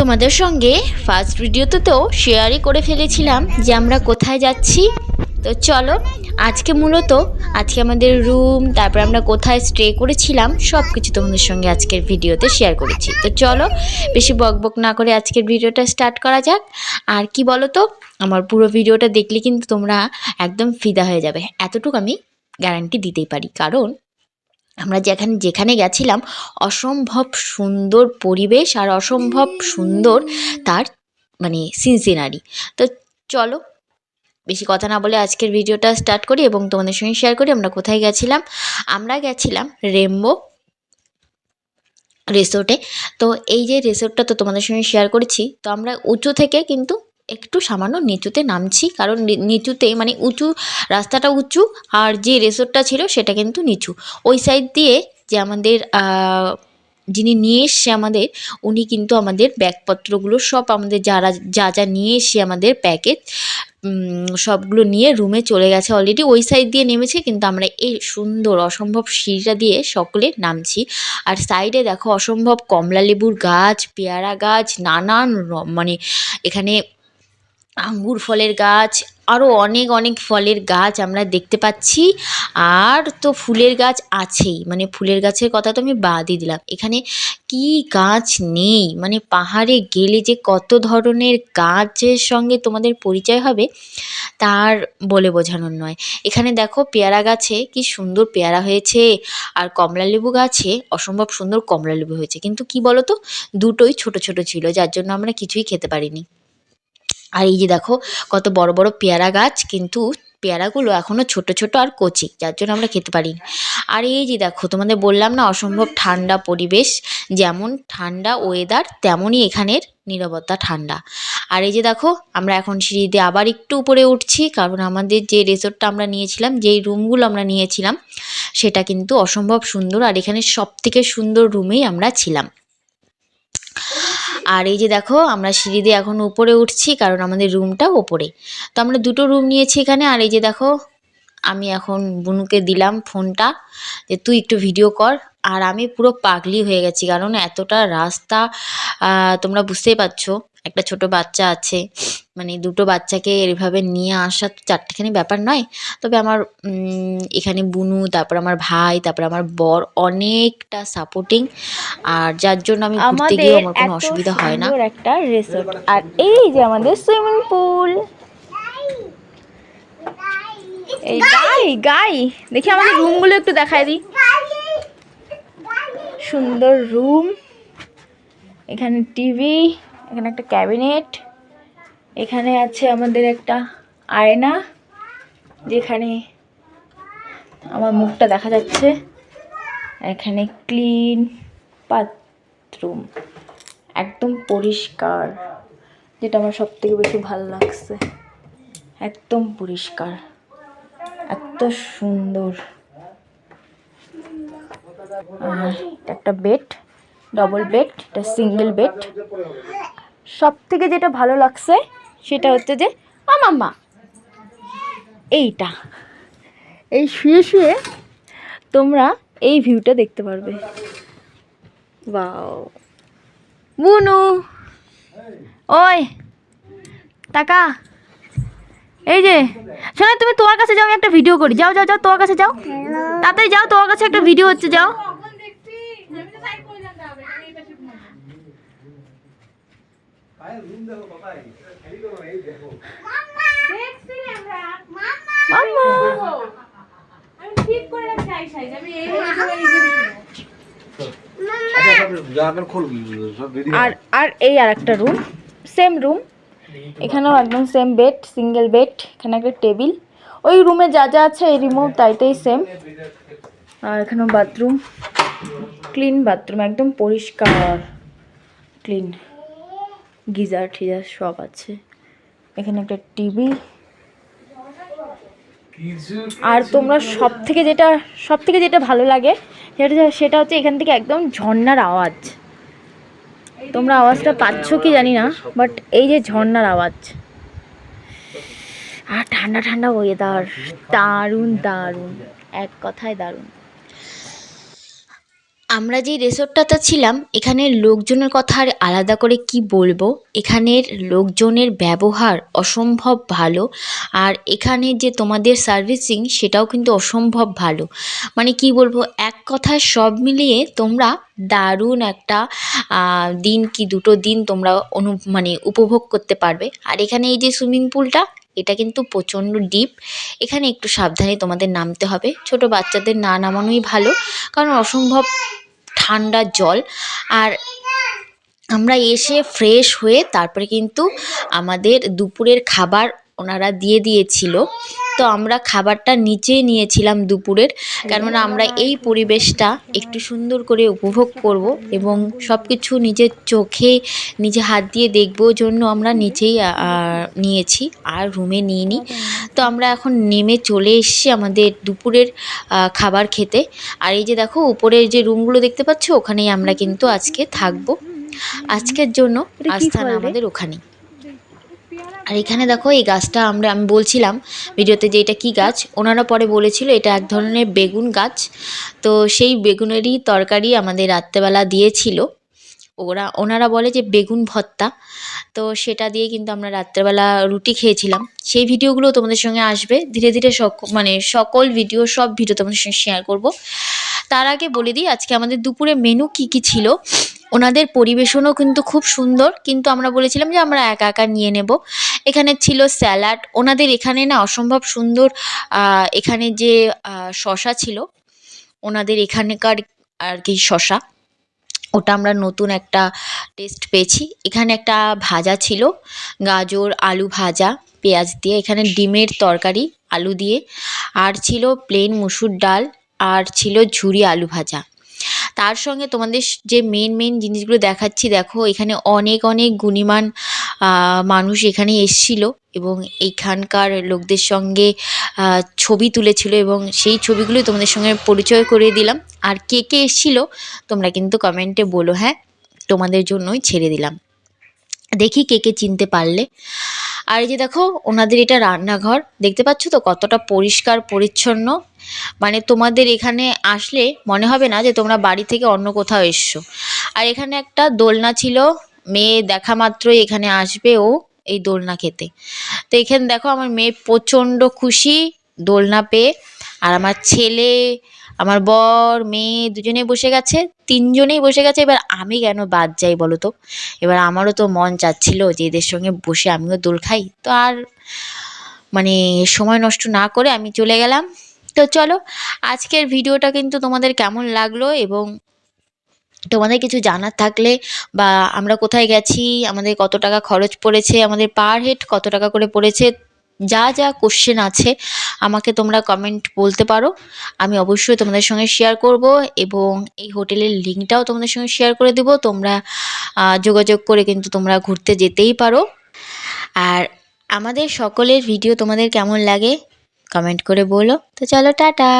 তোমাদের সঙ্গে ফার্স্ট ভিডিওতে তো শেয়ারই করে ফেলেছিলাম যে আমরা কোথায় যাচ্ছি। তো চলো, আজকে মূলত আজকে আমাদের রুম তারপর আমরা কোথায় স্টে করেছিলাম সব কিছু তোমাদের সঙ্গে আজকের ভিডিওতে শেয়ার করেছি। তো চলো, বেশি বকবক না করে আজকের ভিডিওটা স্টার্ট করা যাক। আর কি বলো তো আমার পুরো ভিডিওটা দেখলে কিন্তু তোমরা একদম ফিদা হয়ে যাবে। এতটুকু আমি গ্যারান্টি দিতেই পারি। কারণ আমরা যেখানে যেখানে গেছিলাম, অসম্ভব সুন্দর পরিবেশ আর অসম্ভব সুন্দর তার মানে সিনসিনারি। তো চলো, বেশি কথা না বলে আজকের ভিডিওটা স্টার্ট করি এবং তোমাদের সঙ্গে শেয়ার করি আমরা কোথায় গেছিলাম। আমরা গেছিলাম রেমবো রিসোর্টে। তো এই যে রিসোর্টটা তো তোমাদের সঙ্গে শেয়ার করেছি, তো আমরা উঁচু থেকে কিন্তু একটু সামান্য নিচুতে নামছি, কারণ নিচুতে মানে উঁচু, রাস্তাটা উঁচু আর যে রিসোর্টটা ছিল সেটা কিন্তু নিচু। ওই সাইড দিয়ে যে আমাদের যিনি নিয়ে এসছে আমাদের, উনি কিন্তু আমাদের ব্যাগপত্রগুলো সব আমাদের যারা যা যা নিয়ে এসছে আমাদের প্যাকেজ সবগুলো নিয়ে রুমে চলে গেছে অলরেডি ওই সাইড দিয়ে নেমেছে, কিন্তু আমরা এই সুন্দর অসম্ভব সিঁড়িটা দিয়ে সকলে নামছি। আর সাইডে দেখো অসম্ভব কমলা লেবুর গাছ, পেয়ারা গাছ, নানান মানে এখানে আঙ্গুর ফলের গাছ আরও অনেক অনেক ফলের গাছ আমরা দেখতে পাচ্ছি। আর তো ফুলের গাছ আছেই মানে ফুলের গাছের কথা তো আমি বাদই দিলাম। এখানে কি গাছ নেই? মানে পাহাড়ে গেলে যে কত ধরনের গাছের সঙ্গে তোমাদের পরিচয় হবে, তার বলে বোঝানোর নয়। এখানে দেখো পেয়ারা গাছে কি সুন্দর পেয়ারা হয়েছে, আর কমলা লেবু গাছে অসম্ভব সুন্দর কমলা লেবু হয়েছে। কিন্তু কি বলো তো দুটোই ছোট ছোট ছিল, যার জন্য আমরা কিছুই খেতে পারিনি। আর এই যে দেখো, কত বড় বড় পেয়ারা গাছ, কিন্তু পেয়ারাগুলো এখনও ছোট ছোট আর কচি, যার জন্য আমরা খেতে পারিনি আর এই যে দেখো, তোমাদের বললাম না, অসম্ভব ঠান্ডা পরিবেশ, যেমন ঠান্ডা ওয়েদার তেমনই এখানের নীরবতা ঠান্ডা। আর এই যে দেখো, আমরা এখন সিঁড়িতে আবার একটু উপরে উঠছি, কারণ আমাদের যে রিসোর্টটা আমরা নিয়েছিলাম, যেই রুমগুলো আমরা নিয়েছিলাম, সেটা কিন্তু অসম্ভব সুন্দর, আর এখানে সব থেকে সুন্দর রুমেই আমরা ছিলাম। আর এই যে দেখো, আমরা সিঁড়ি দিয়ে এখন উপরে উঠছি, কারণ আমাদের রুমটা ওপরে। তো আমরা দুটো রুম নিয়েছি এখানে, আর এই যে দেখো, আমি এখন বুনুকে দিলাম ফোনটা যে তুই একটু ভিডিও কর। আর আমি পুরো পাগলি হয়ে গেছি, কারণ এতটা রাস্তা তোমরা বুঝতেই পারছ। একটা ছোট বাচ্চা আছে মানে দুটো বাচ্চাকে এভাবে নিয়ে আসা তো চারটেখানি ব্যাপার নয়। তবে আমার এখানে বুনু তারপর আমার ভাই তারপর আমার বর অনেকটা সাপোর্টিং আর যার জন্য আমি ঘুরতে গিয়েও আমার কোনো অসুবিধা হয় না। একটা রিসোর্ট আর এই যে আমাদের সুইমিং পুল এই গাই গাই দেখি আমাদের রুমগুলো একটু দেখাই দিই। সুন্দর রুম এখানে টিভি এখানে একটা ক্যাবিনেট, এখানে আছে আমাদের একটা আয়না, যেখানে আমার মুখটা দেখা যাচ্ছে। এখানে ক্লিন বাথরুম, একদম পরিষ্কার, যেটা আমার সব থেকে বেশি ভালো লাগছে। একদম পরিষ্কার, এত সুন্দর। আর একটা বেড ডবল বেড এটা সিঙ্গেল বেড সব থেকে যেটা ভালো লাগছে সেটা হচ্ছে যে মামা এইটা। এই শুয়ে শুয়ে তোমরা এই ভিউটা দেখতে পারবে। বুনু ওই টাকা। এই যে শোনো তুমি তোমার কাছে যাও আমি একটা ভিডিও করি। যাও যাও যাও তোমার কাছে যাও। তাড়াতাড়ি যাও তোমার কাছে একটা ভিডিও হচ্ছে যাও। আর আর এই আর একটা রুম সেম রুম এখানেও একদম সেম বেড সিঙ্গেল বেড এখানে একটা টেবিল ওই রুমে যা যা আছে এই রিমোভ তাইতেই সেম আর এখানেও বাথরুম ক্লিন বাথরুম একদম পরিষ্কার ক্লিন গিজার টিজার সব আছে। এখানে একটা টিভি। আর তোমরা সব থেকে যেটা সব থেকে যেটা ভালো লাগে, সেটা সেটা হচ্ছে এখান থেকে একদম ঝর্ণার আওয়াজ। তোমরা আওয়াজটা পাচ্ছ কি জানি না বাট এই যে ঝর্ণার আওয়াজ। আর ঠান্ডা ঠান্ডা ওয়েদার দারুণ দারুণ। এক কথায় দারুণ। আমরা যে রিসোর্টটাতে ছিলাম এখানের লোকজনের কথা আর আলাদা করে কি বলব? এখানের লোকজনের ব্যবহার অসম্ভব ভালো আর এখানে যে তোমাদের সার্ভিসিং, সেটাও কিন্তু অসম্ভব ভালো। মানে কি বলব, এক কথায় সব মিলিয়ে তোমরা দারুণ একটা দিন কি দুটো দিন তোমরা অনু মানে উপভোগ করতে পারবে। আর এখানে এই যে সুইমিং পুলটা এটা কিন্তু প্রচণ্ড ডিপ এখানে একটু সাবধানে তোমাদের নামতে হবে। ছোট বাচ্চাদের না নামানোই ভালো, কারণ অসম্ভব ঠান্ডা জল। আর আমরা এসে ফ্রেশ হয়ে তারপরে কিন্তু আমাদের দুপুরের খাবার ওনারা দিয়ে দিয়েছিল। তো আমরা খাবারটা নিচেই নিয়েছিলাম দুপুরের। কেননা আমরা এই পরিবেশটা একটু সুন্দর করে উপভোগ করব এবং সব কিছু নিজের চোখে নিজে হাত দিয়ে দেখব জন্য আমরা নিচেই নিয়েছি আর রুমে নিইনি। তো আমরা এখন নেমে চলে এসেছি আমাদের দুপুরের খাবার খেতে। আর এই যে দেখো উপরের যে রুমগুলো দেখতে পাচ্ছ ওখানেই আমরা কিন্তু আজকে থাকব। আজকের জন্য আস্থান আমাদের ওখানেই। আর এখানে দেখো এই গাছটা আমরা, আমি বলছিলাম ভিডিওতে যে এটা কি গাছ, ওনারা পরে বলেছিল এটা এক ধরনের বেগুন গাছ। তো সেই বেগুনেরই তরকারি আমাদের রাত্রেবেলা দিয়েছিল। ওরা, ওনারা বলে যে বেগুন ভর্তা। তো সেটা দিয়ে কিন্তু আমরা রাত্রেবেলা রুটি খেয়েছিলাম। সেই ভিডিওগুলো তোমাদের সঙ্গে আসবে। ধীরে ধীরে সক মানে সকল ভিডিও, সব ভিডিও তোমাদের সঙ্গে শেয়ার করব। তার আগে বলে দিই, আজকে আমাদের দুপুরে মেনু কি কি ছিল? ওনাদের পরিবেশনও কিন্তু খুব সুন্দর, কিন্তু আমরা বলেছিলাম যে আমরা একা একা নিয়ে নেব। এখানে ছিল স্যালাড, ওনাদের এখানে না অসম্ভব সুন্দর এখানে যে শশা ছিল, ওনাদের এখানকার আর কি শশা, ওটা আমরা নতুন একটা টেস্ট পেয়েছি। এখানে একটা ভাজা ছিল, গাজর, আলু ভাজা, পেঁয়াজ দিয়ে, এখানে ডিমের তরকারি, আলু দিয়ে, আর ছিল প্লেন মুসুর ডাল, আর ছিল ঝুরি আলু ভাজা। তার সঙ্গে তোমাদের যে মেন মেন জিনিসগুলো দেখাচ্ছি, দেখো, এখানে অনেক অনেক গুণীমান মানুষ এখানে এসছিল এবং এইখানকার লোকদের সঙ্গে ছবি তুলেছিল এবং সেই ছবিগুলোই তোমাদের সঙ্গে পরিচয় করিয়ে দিলাম। আর কে কে এসছিল, তোমরা কিন্তু কমেন্টে বলো হ্যাঁ? তোমাদের জন্যই ছেড়ে দিলাম। দেখি কে কে চিনতে পারলে। আর এই যে দেখো, ওনাদের এটা রান্নাঘর। দেখতে পাচ্ছ তো কতটা পরিষ্কার, পরিচ্ছন্ন? মানে তোমাদের এখানে আসলে মনে হবে না যে তোমরা বাড়ি থেকে অন্য কোথাও এসছো। আর এখানে একটা দোলনা ছিল, মেয়ে দেখা মাত্রই এখানে আসবে ও এই দোলনা খেতে। তো এখানে দেখো, আমার মেয়ে প্রচণ্ড খুশি দোলনা পেয়ে। আর আমার ছেলে আমার বর, মেয়ে দুজনে বসে গেছে, তিনজনেই বসে গেছে। এবার আমি কেন বাদ যাই বলো তো? এবার আমারও তো মন চাচ্ছিল যে এদের সঙ্গে বসে আমিও দোল খাই। তো আর মানে সময় নষ্ট না করে আমি চলে গেলাম। তো চলো, আজকের ভিডিওটা কিন্তু তোমাদের কেমন লাগল এবং তোমাদের কিছু জানার থাকলে বা আমরা কোথায় গেছি, আমাদের কত টাকা খরচ পড়েছে, আমাদের পার হেড কত টাকা করে পড়েছে যা যা কোশ্চেন আছে আমাকে তোমরা কমেন্ট বলতে পারো। আমি অবশ্যই তোমাদের সঙ্গে শেয়ার করব এবং এই হোটেলের লিঙ্কটাও তোমাদের সঙ্গে শেয়ার করে দেবো। তোমরা যোগাযোগ করে কিন্তু তোমরা ঘুরতে যেতেই পারো। আর আমাদের সকলের ভিডিও তোমাদের কেমন লাগে? কমেন্ট করে বলো। তো চলো, টাটা!